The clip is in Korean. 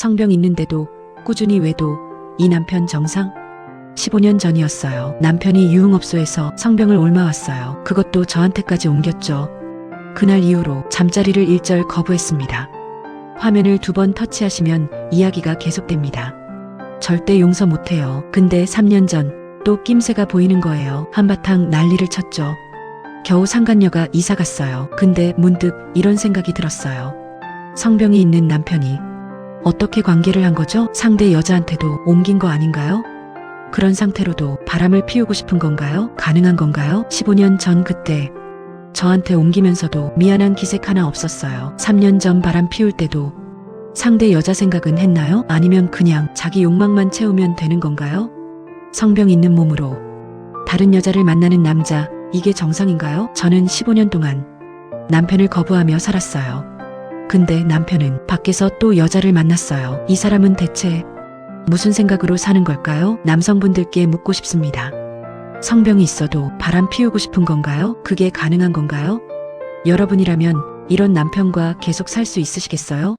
성병 있는데도 꾸준히 외도 이 남편 정상? 15년 전이었어요. 남편이 유흥업소에서 성병을 옮아왔어요. 그것도 저한테까지 옮겼죠. 그날 이후로 잠자리를 일절 거부했습니다. 화면을 두 번 터치하시면 이야기가 계속됩니다. 절대 용서 못해요. 근데 3년 전 또 낌새가 보이는 거예요. 한바탕 난리를 쳤죠. 겨우 상간녀가 이사 갔어요. 근데 문득 이런 생각이 들었어요. 성병이 있는 남편이 어떻게 관계를 한 거죠? 상대 여자한테도 옮긴 거 아닌가요? 그런 상태로도 바람을 피우고 싶은 건가요? 가능한 건가요? 15년 전 그때 저한테 옮기면서도 미안한 기색 하나 없었어요. 3년 전 바람 피울 때도 상대 여자 생각은 했나요? 아니면 그냥 자기 욕망만 채우면 되는 건가요? 성병 있는 몸으로 다른 여자를 만나는 남자, 이게 정상인가요? 저는 15년 동안 남편을 거부하며 살았어요. 근데 남편은 밖에서 또 여자를 만났어요. 이 사람은 대체 무슨 생각으로 사는 걸까요? 남성분들께 묻고 싶습니다. 성병이 있어도 바람 피우고 싶은 건가요? 그게 가능한 건가요? 여러분이라면 이런 남편과 계속 살 수 있으시겠어요?